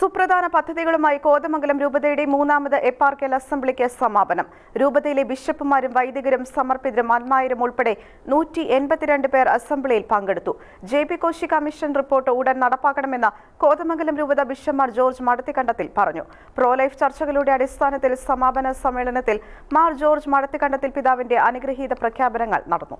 സുപ്രധാന പദ്ധതികളുമായി കോതമംഗലം രൂപതയുടെ മൂന്നാമത് എപ്പാർക്കൽ അസംബ്ലിക്ക് സമാപനം. രൂപതയിലെ ബിഷപ്പുമാരും വൈദികരും സമർപ്പിതരും അന്മാരും ഉൾപ്പെടെ നൂറ്റി എൺപത്തിരണ്ട് പേർ അസംബ്ലിയിൽ പങ്കെടുത്തു. J P Koshy commission report ഉടൻ നടപ്പാക്കണമെന്ന് കോതമംഗലം രൂപത ബിഷപ്പ്മാർ ജോർജ് മടത്തിക്കണ്ടത്തിൽ പറഞ്ഞു. പ്രോ ലൈഫ് ചർച്ചകളുടെ അടിസ്ഥാനത്തിൽ സമാപന സമ്മേളനത്തിൽ മാർ ജോർജ് മടത്തിക്കണ്ടത്തിൽ പിതാവിന്റെ അനുഗ്രഹീത പ്രഖ്യാപനങ്ങൾ നടന്നു.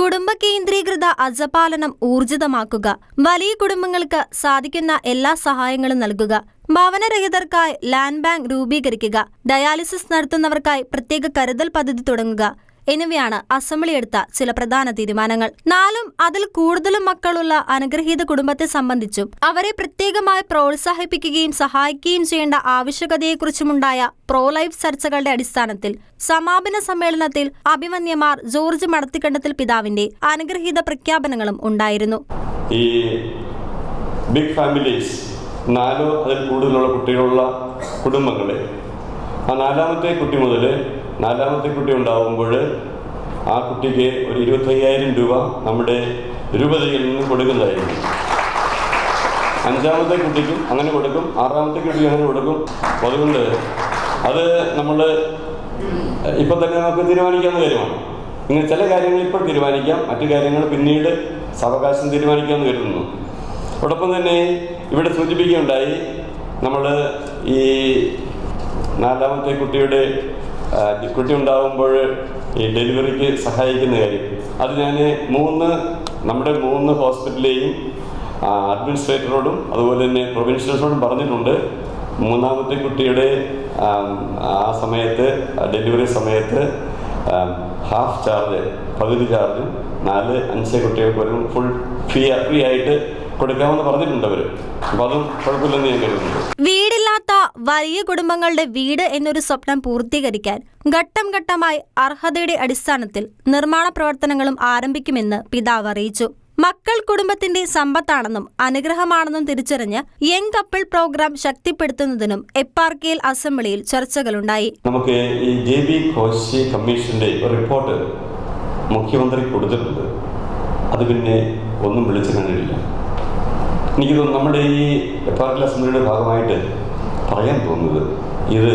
കുടുംബ കേന്ദ്രീകൃത അജപാലനം ഊർജിതമാക്കുക. വലിയ കുടുംബങ്ങൾക്ക് സാധിക്കുന്ന എല്ലാ സഹായങ്ങളും നൽകുക. ഭവനരഹിതർക്കായി ലാൻഡ് ബാങ്ക് രൂപീകരിക്കുക. ഡയാലിസിസ് നടത്തുന്നവർക്കായി പ്രത്യേക കരുതൽ പദ്ധതി തുടങ്ങുക. എന്നിവയാണ് അസംബ്ലി എടുത്ത ചില പ്രധാന തീരുമാനങ്ങൾ. നാലും അതിൽ കൂടുതലും മക്കളുള്ള അനുഗ്രഹീത കുടുംബത്തെ സംബന്ധിച്ചും അവരെ പ്രത്യേകമായി പ്രോത്സാഹിപ്പിക്കുകയും സഹായിക്കുകയും ചെയ്യേണ്ട ആവശ്യകതയെക്കുറിച്ചുമുണ്ടായ പ്രോ ലൈഫ് ചർച്ചകളുടെ അടിസ്ഥാനത്തിൽ സമാപന സമ്മേളനത്തിൽ അഭിമന്യമാർ ജോർജ് മടത്തിക്കണ്ടത്തിൽ പിതാവിന്റെ അനുഗ്രഹീത പ്രഖ്യാപനങ്ങളും ഉണ്ടായിരുന്നു. ഈ ബിഗ് ഫാമിലീസ് നാലോ അതിൽ കൂടുതലുള്ള കുട്ടികളുള്ള കുടുംബങ്ങളെ ആ നാലാമത്തെ കുട്ടി മുതൽ നാലാമത്തെ കുട്ടി ഉണ്ടാകുമ്പോൾ ആ കുട്ടിക്ക് ഒരു ഇരുപത്തയ്യായിരം രൂപ നമ്മുടെ രൂപതയിൽ നിന്ന് കൊടുക്കുന്നതായിരിക്കും. അഞ്ചാമത്തെ കുട്ടിക്കും അങ്ങനെ കൊടുക്കും. ആറാമത്തെ കുട്ടിക്കും അങ്ങനെ കൊടുക്കും. അതുകൊണ്ട് അത് നമ്മൾ ഇപ്പം തന്നെ നമുക്ക് തീരുമാനിക്കാവുന്ന കാര്യമാണ്. ഇങ്ങനെ ചില കാര്യങ്ങൾ ഇപ്പോൾ തീരുമാനിക്കാം. മറ്റു കാര്യങ്ങൾ പിന്നീട് സാവകാശം തീരുമാനിക്കാമെന്ന് കരുതുന്നു. അതോടൊപ്പം തന്നെ ഇവിടെ സൂചിപ്പിക്കുകയുണ്ടായി നമ്മൾ ഈ നാലാമത്തെ കുട്ടിയുടെ കുട്ടി ഉണ്ടാകുമ്പോൾ ഈ ഡെലിവറിക്ക് സഹായിക്കുന്ന കാര്യം. അത് ഞാൻ മൂന്ന് നമ്മുടെ മൂന്ന് ഹോസ്പിറ്റലിലെയും അഡ്മിനിസ്ട്രേറ്ററോടും അതുപോലെ തന്നെ പ്രൊവിൻഷ്യൽസോടും പറഞ്ഞിട്ടുണ്ട്. മൂന്നാമത്തെ കുട്ടിയുടെ ആ സമയത്ത് ഡെലിവറി സമയത്ത് ഹാഫ് ചാർജ് പകുതി ചാർജും നാല് അഞ്ച് കുട്ടികൾക്ക് ഒരു ഫുൾ ഫീ ഫ്രീ ആയിട്ട് കൊടുക്കാമെന്ന് പറഞ്ഞിട്ടുണ്ട് അവർ അപ്പം അതും കുഴപ്പമില്ലെന്ന് ഞാൻ കരുതുന്നു വീടില്ലാത്ത വലിയ കുടുംബങ്ങളുടെ വീട് എന്നൊരു സ്വപ്നം പൂർത്തീകരിക്കാൻ ഘട്ടം ഘട്ടമായി അർഹതയുടെ അടിസ്ഥാനത്തിൽ നിർമ്മാണ പ്രവർത്തനങ്ങളും ആരംഭിക്കുമെന്ന് പിതാവ് അറിയിച്ചു. മക്കൾ കുടുംബത്തിന്റെ സമ്പത്താണെന്നും അനുഗ്രഹമാണെന്നും തിരിച്ചറിഞ്ഞ് യങ് കപ്പിൾ പ്രോഗ്രാം ശക്തിപ്പെടുത്തുന്നതിനും എപ്പാർക്കേൽ അസംബ്ലിയിൽ ചർച്ചകളുണ്ടായി. നമുക്ക് ഈ ജെ ബി കോശി കമ്മീഷന്റെ റിപ്പോർട്ട് മുഖ്യമന്ത്രി കൊടുത്തിട്ടുണ്ട്. അത് പിന്നെ ഒന്നും വിളിച്ചു കണ്ടിട്ടില്ല എനിക്ക് നമ്മുടെ ഈ എപ്പാർക്കേൽ അസംബ്ലിയുടെ ഭാഗമായിട്ട് പറയാൻ തോന്നുന്നത്. ഇത്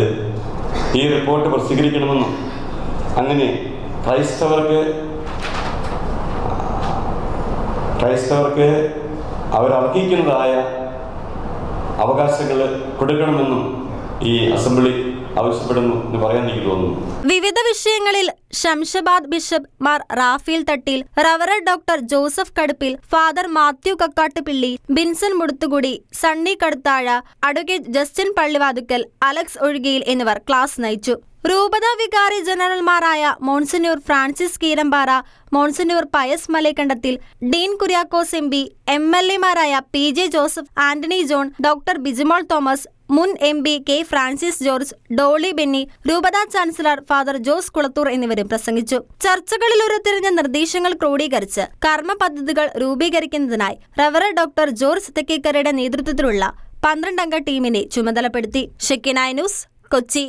ഈ റിപ്പോർട്ട് പ്രസിദ്ധീകരിക്കണമെന്നും അങ്ങനെ ക്രൈസ്തവർക്ക് ക്രൈസ്തവർക്ക് അവരർഹിക്കുന്നതായ അവകാശങ്ങൾ കൊടുക്കണമെന്നും ഈ അസംബ്ലി ആവശ്യപ്പെടുന്നു എന്ന് പറയാൻ എനിക്ക് തോന്നുന്നു. വിവിധ വിഷയങ്ങളിൽ Shamshabad bishop Mar Rafale Thattil റവറ doctor Joseph Kaduppil father Mathew Kakkattupilly Binson Muduthukudy Sunny Kaduthazha advocate Justin Pallivathukkal Alex Ozhukayil എന്നിവർ ക്ലാസ് നയിച്ചു. രൂപത വികാരി ജനറൽമാരായ monsignor Francis Keerampara monsignor Pius Malekandathil dean Kuriakose M P M L എമാരായ P J Joseph Antony John doctor Bijimol Thomas മുൻ M P K Francis George Dolly Benny രൂപത chancellor father Jose Kulathur എന്നിവരും പ്രസംഗിച്ചു. ചർച്ചകളിൽ നിർദ്ദേശങ്ങൾ ക്രോഡീകരിച്ച് കർമ്മ പദ്ധതികൾ രൂപീകരിക്കുന്നതിനായി റവറ ഡോക്ടർ ജോർജ് തെക്കേക്കരയുടെ നേതൃത്വത്തിലുള്ള പന്ത്രണ്ടംഗ ടീമിനെ ചുമതലപ്പെടുത്തി. ഷെക്കിനായ ന്യൂസ് കൊച്ചി.